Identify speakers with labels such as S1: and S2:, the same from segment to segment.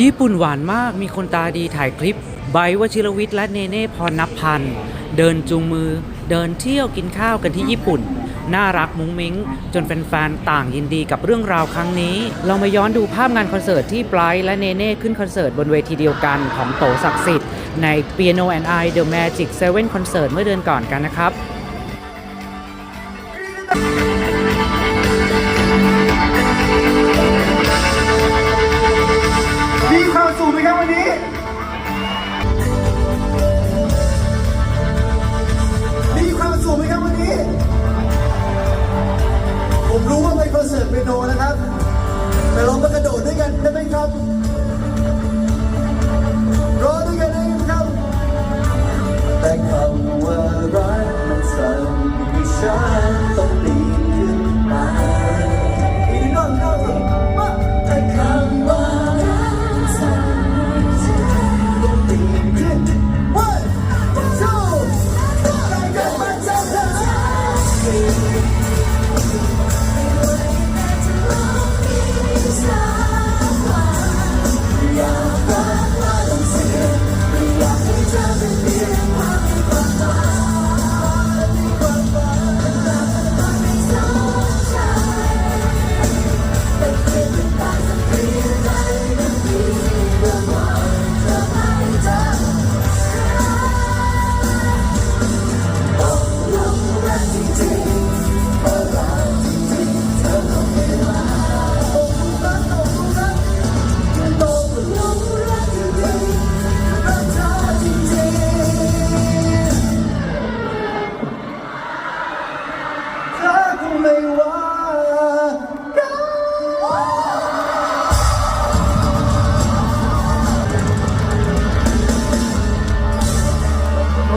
S1: ญี่ปุ่นหวานมาก มีคนตาดีถ่ายคลิปไบวชิรวิทย์และเนเน่พรนับพัน เดินจูงมือ เดินเที่ยวกินข้าวกันที่ญี่ปุ่น น่ารักมุ้งมิ้ง จนแฟนๆ ต่างยินดีกับเรื่องราวครั้งนี้ เรามาย้อนดูภาพงานคอนเสิร์ตที่ไบรท์และเนเน่ขึ้นคอนเสิร์ตบนเวทีเดียวกันของโตศักดิ์สิทธิ์ใน Piano and I The Magic 7 Concert เมื่อเดือนก่อนกันนะครับ
S2: แต่เรามากระโดดด้วยกันได้ไหมครับ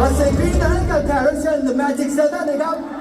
S2: ขอเสียงกรี๊ดนั้นกับแขกรับเชิญ The Magic Seven นะครับ